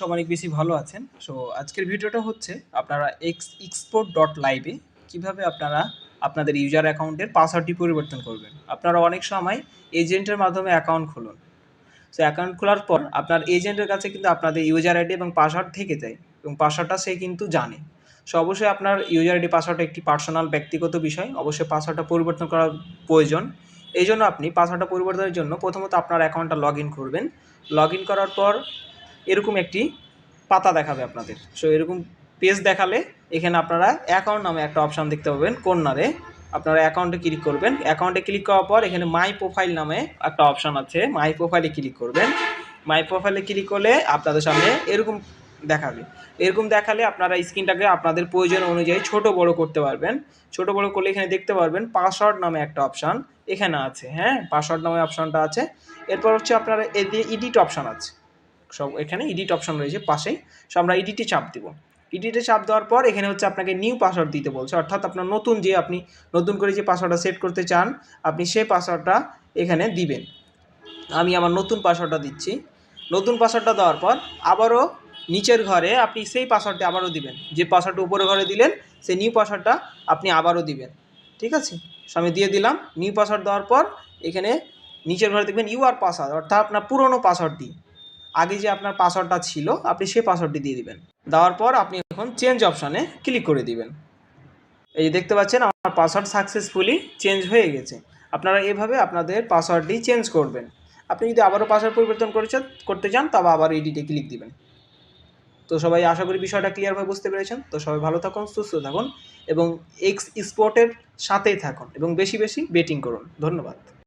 সব অনেক বেশি ভালো আছেন। সো আজকের ভিডিওটা হচ্ছে আপনারা এক্স এক্সপোর্ট ডট লাইভে কীভাবে আপনারা আপনাদের ইউজার অ্যাকাউন্টের পাসওয়ার্ডটি পরিবর্তন করবেন। আপনারা অনেক সময় এজেন্টের মাধ্যমে অ্যাকাউন্ট খুলুন। সো অ্যাকাউন্ট খোলার পর আপনার এজেন্টের কাছে কিন্তু আপনাদের ইউজার আইডি এবং পাসওয়ার্ড থেকে যায় এবং পাসওয়ার্ডটা সে কিন্তু জানে। সো অবশ্যই আপনার ইউজার আইডি পাসওয়ার্ডটা একটি পার্সোনাল ব্যক্তিগত বিষয়। অবশ্যই পাসওয়ার্ডটা পরিবর্তন করা প্রয়োজন। এই জন্য আপনি পাসওয়ার্ডটা পরিবর্তনের জন্য প্রথমত আপনার অ্যাকাউন্টটা লগ ইন করবেন। লগ ইন করার পর এরকম একটি পাতা দেখাবে আপনাদের। সো এরকম পেজ দেখালে এখানে আপনারা অ্যাকাউন্ট নামে একটা অপশান দেখতে পাবেন কর্নারে আপনারা অ্যাকাউন্টে ক্লিক করবেন। অ্যাকাউন্টে ক্লিক করার পর এখানে মাই প্রোফাইল নামে একটা অপশান আছে। মাই প্রোফাইলে ক্লিক করবেন। মাই প্রোফাইলে ক্লিক করলে আপনাদের সামনে এরকম দেখাবে। এরকম দেখালে আপনারা স্ক্রিনটাকে আপনাদের প্রয়োজন অনুযায়ী ছোট বড় করতে পারবেন। ছোট বড় করলে এখানে দেখতে পারবেন পাসওয়ার্ড নামে একটা অপশান এখানে আছে। হ্যাঁ পাসওয়ার্ড নামে অপশানটা আছে। এরপর হচ্ছে আপনারা এদিকে ইডিট অপশান আছে। সব এখানে এডিট অপশন রয়েছে পাশেই। সো আমরা এডিটে চাপ দিব। এডিটে চাপ দেওয়ার পর এখানে হচ্ছে আপনাকে নিউ পাসওয়ার্ড দিতে বলছে। অর্থাৎ আপনার নতুন যে আপনি নতুন করে যে পাসওয়ার্ডটা সেট করতে চান, আপনি সেই পাসওয়ার্ডটা এখানে দিবেন। আমি আমার নতুন পাসওয়ার্ডটা দিচ্ছি। নতুন পাসওয়ার্ডটা দেওয়ার পর আবারও নিচের ঘরে আপনি সেই পাসওয়ার্ডটা আবারও দিবেন। যে পাসওয়ার্ডটা উপরে ঘরে দিলেন, সেই নিউ পাসওয়ার্ডটা আপনি আবারও দিবেন। ঠিক আছে? সো আমি দিয়ে দিলাম। নিউ পাসওয়ার্ড দেওয়ার পর এখানে নিচের ঘরে দেখবেন ইউআর পাসওয়ার্ড অর্থাৎ আপনার পুরনো পাসওয়ার্ডটি আগে যে আপনার পাসওয়ার্ডটা ছিল, আপনি সেই পাসওয়ার্ডটি দিয়ে দিবেন। দেওয়ার পর আপনি এখন চেঞ্জ অপশানে ক্লিক করে দিবেন। এই দেখতে পাচ্ছেন, আমার পাসওয়ার্ড সাকসেসফুলি চেঞ্জ হয়ে গেছে। আপনারা এভাবে আপনাদের পাসওয়ার্ডটি চেঞ্জ করবেন। আপনি যদি আবারও পাসওয়ার্ড পরিবর্তন করতে চান তবে আবার এডিটে ক্লিক দিবেন। তো সবাই আশা করি বিষয়টা ক্লিয়ারভাবে বুঝতে পেরেছেন। তো সবাই ভালো থাকুন, সুস্থ থাকুন এবং এক্স স্পোর্টের সাথেই থাকুন এবং বেশি বেশি বেটিং করুন। ধন্যবাদ।